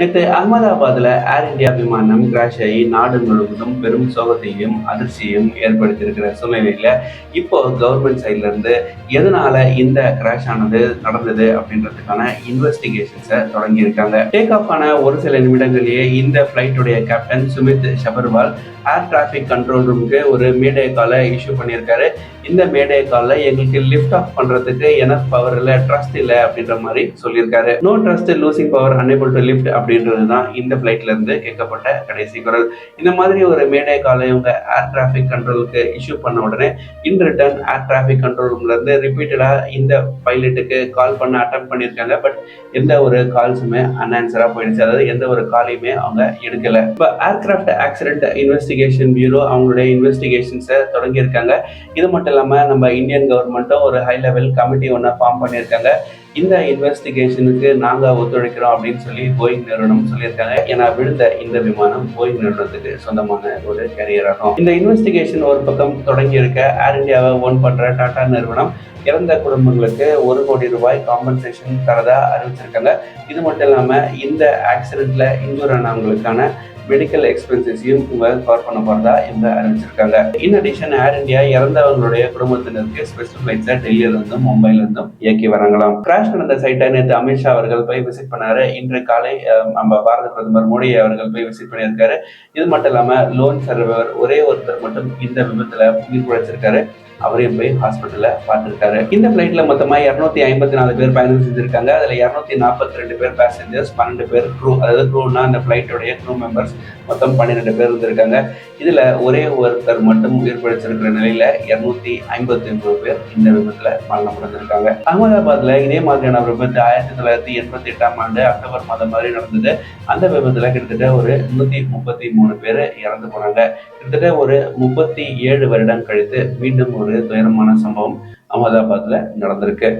நேற்று அகமதாபாத்தில் ஏர் இந்தியா விமானம் கிராஷ் ஆகி நாடு முழுவதும் பெரும் சோகத்தையும் அதிர்ச்சியையும் ஏற்படுத்தியிருக்கிற சூழ்நிலையில் இப்போ கவர்மெண்ட் சைட்லேருந்து எதனால இந்த கிராஷ் ஆனது நடந்தது அப்படின்றதுக்கான இன்வெஸ்டிகேஷன்ஸை தொடங்கியிருக்காங்க டேக் ஆஃப் ஆன ஒரு சில நிமிடங்களிலேயே இந்த ஃப்ளைட்டுடைய captain Sumit Sabharwal air traffic control ரூமுக்கு ஒரு மேடே காலை இஷ்யூ பண்ணியிருக்காரு. இந்த மேடே காலில் எங்களுக்கு லிஃப்ட் ஆஃப் பண்ணுறதுக்கு எனஃப் பவர் இல்லை ட்ரஸ்ட் இல்லை அப்படின்ற மாதிரி சொல்லியிருக்காரு. No trust losing power unable to lift அப்படின்றது தான் இந்த ஃப்ளைட்ல இருந்து கேட்கப்பட்ட கடைசி குரல். இந்த மாதிரி ஒரு மேடே காலை இவங்க ஏர் டிராஃபிக் கண்ட்ரோலுக்கு இஷ்யூ பண்ண உடனே in return air traffic control ரூம்ல இருந்து ரிப்பீட்டடா இந்த பைலட்டுக்கு கால் பண்ண அட்டம் பண்ணியிருக்காங்க. பட் எந்த ஒரு கால்ஸுமே அன்ஆன்சரா போயிடுச்சு. அதாவது எந்த ஒரு காலையுமே அவங்க எடுக்கல. இப்போ ஏர்கிராஃப்ட் ஆக்சிடென்ட் இன்வெஸ்டிகேஷன் பியூரோ அவங்களுடைய இன்வெஸ்டிகேஷன்ஸை தொடங்கியிருக்காங்க. இது மட்டும் இல்லாமல் நம்ம இந்தியன் கவர்மெண்ட்டும் ஒரு ஹை லெவல் கமிட்டி ஒன்று ஃபார்ம் பண்ணியிருக்காங்க. இந்த இன்வெஸ்டிகேஷனுக்கு நாங்கள் ஒத்துழைக்கிறோம் அப்படின்னு சொல்லி போயிங் நிறுவனம் சொல்லியிருக்காங்க. ஏன்னா விழுந்த இந்த விமானம் போயிங் நிறுவனத்துக்கு சொந்தமான ஒரு கேரியர் ஆகும். இந்த இன்வெஸ்டிகேஷன் ஒரு பக்கம் தொடங்கி இருக்க ஏர் இந்தியாவை ஓன் பண்ற டாடா நிறுவனம் இறந்த குடும்பங்களுக்கு ஒரு கோடி ரூபாய் காம்பன்சேஷன் தரதா அறிவிச்சிருக்காங்க. இது மட்டும் இல்லாம இந்த ஆக்சிடென்ட்ல இன்ஜூர் ஆனவங்களுக்கான மெடிக்கல் எக்ஸ்பென்சஸையும் இவங்க கவர் பண்ண போறதா இவங்க அறிவிச்சிருக்காங்க. இன் அடிஷன் ஏர் இந்தியா இறந்தவங்களுடைய குடும்பத்தினருக்கு ஸ்பெஷல் ஃபிளைட்ஸை டெல்லியில இருந்தும் மும்பைல இருந்தும் இயக்கி வராங்களாம். கிராஷ் நடந்த சைட்டை நேற்று அமித்ஷா அவர்கள் போய் விசிட் பண்ணாரு. இன்று காலை நம்ம பாரத பிரதமர் மோடி அவர்கள் போய் விசிட் பண்ணியிருக்காரு. இது மட்டும் இல்லாம லோன் சர்வர் ஒரே ஒருத்தர் மட்டும் இந்த விபத்துல உயிர் பிழைச்சிருக்காரு அவரையும் போய் ஹாஸ்பிட்டலில் பார்த்துருக்காரு. இந்த ஃப்ளைட்டில் மொத்தமா இருநூத்தி ஐம்பத்தி நாலு பேர் பயணம் செஞ்சிருக்காங்க. அதுல இருநூத்தி நாற்பத்தி ரெண்டு பேர் பேசஞ்சர்ஸ் பன்னெண்டு பேர் க்ரூ அதாவது க்ரூனா அந்த ஃப்ளைட்டோடைய க்ரூ மெம்பர்ஸ் மொத்தம் பன்னிரெண்டு பேர் இருந்திருக்காங்க. இதுல ஒரே ஒருத்தர் மட்டும் உயிர் பிழைச்சிருக்கிற நிலையில இருநூத்தி ஐம்பத்தி ஒன்பது பேர் இந்த விபத்துல மரணமடைந்திருக்காங்க. அகமதாபாத்ல இதே மாதிரியான விபத்து ஆயிரத்தி தொள்ளாயிரத்தி எண்பத்தி எட்டாம் ஆண்டு அக்டோபர் மாதம் மாதிரி நடந்தது. அந்த விபத்துல கிட்டத்தட்ட ஒரு நூத்தி முப்பத்தி மூணு பேர் இறந்து போனாங்க. கிட்டத்தட்ட ஒரு முப்பத்தி ஏழு வருடம் கழித்து மீண்டும் ஒரு துயரமான சம்பவம் அகமதாபாத்ல நடந்திருக்கு.